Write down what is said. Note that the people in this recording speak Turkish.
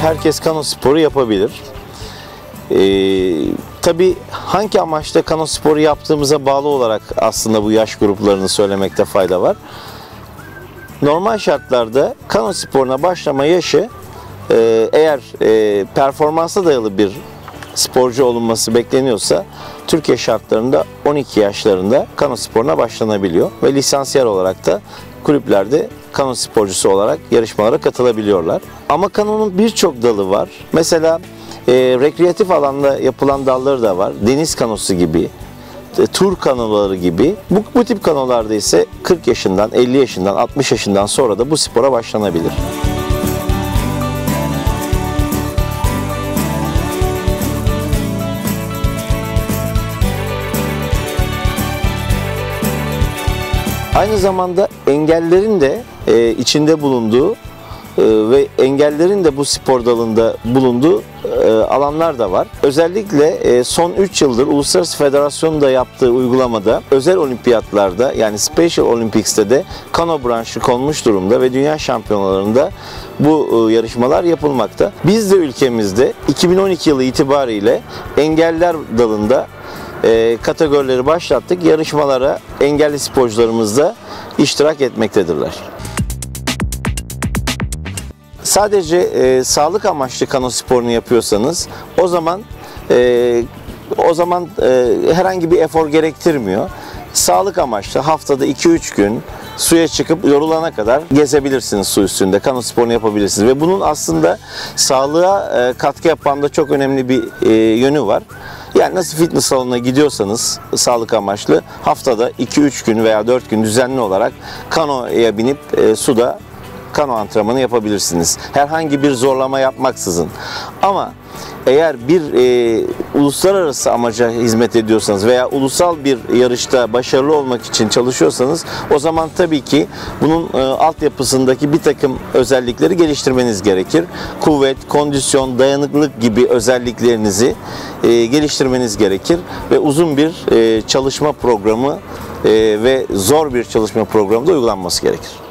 herkes kano sporu yapabilir. Ee, tabii hangi amaçla kano sporu yaptığımıza bağlı olarak aslında bu yaş gruplarını söylemekte fayda var. Normal şartlarda kano sporuna başlama yaşı e, eğer e, performansa dayalı bir sporcu olunması bekleniyorsa Türkiye şartlarında 12 yaşlarında kano sporuna başlanabiliyor ve lisansiyer olarak da kulüplerde kano sporcusu olarak yarışmalara katılabiliyorlar. Ama kanonun birçok dalı var. Mesela e, rekreatif alanda yapılan dalları da var. Deniz kanosu gibi, e, tur kanoları gibi. Bu, bu tip kanolarda ise 40 yaşından, 50 yaşından, 60 yaşından sonra da bu spora başlanabilir. Aynı zamanda engellerin de e, içinde bulunduğu e, ve engellerin de bu spor dalında bulunduğu e, alanlar da var. Özellikle e, son 3 yıldır Uluslararası Federasyon'un da yaptığı uygulamada özel olimpiyatlarda yani Special Olympics'te de kano branşı konmuş durumda ve dünya şampiyonalarında bu e, yarışmalar yapılmakta. Biz de ülkemizde 2012 yılı itibariyle engeller dalında e, kategorileri başlattık. Yarışmalara engelli sporcularımız da iştirak etmektedirler. Sadece e, sağlık amaçlı kano sporunu yapıyorsanız o zaman e, o zaman e, herhangi bir efor gerektirmiyor. Sağlık amaçlı haftada 2-3 gün suya çıkıp yorulana kadar gezebilirsiniz su üstünde. Kano sporunu yapabilirsiniz. Ve bunun aslında sağlığa e, katkı yapan da çok önemli bir e, yönü var. Yani nasıl fitness salonuna gidiyorsanız sağlık amaçlı haftada 2-3 gün veya 4 gün düzenli olarak kanoya binip e, suda kano antrenmanı yapabilirsiniz. Herhangi bir zorlama yapmaksızın. Ama eğer bir e, uluslararası amaca hizmet ediyorsanız veya ulusal bir yarışta başarılı olmak için çalışıyorsanız o zaman tabii ki bunun e, altyapısındaki bir takım özellikleri geliştirmeniz gerekir. Kuvvet, kondisyon, dayanıklılık gibi özelliklerinizi e, geliştirmeniz gerekir ve uzun bir e, çalışma programı e, ve zor bir çalışma programı da uygulanması gerekir.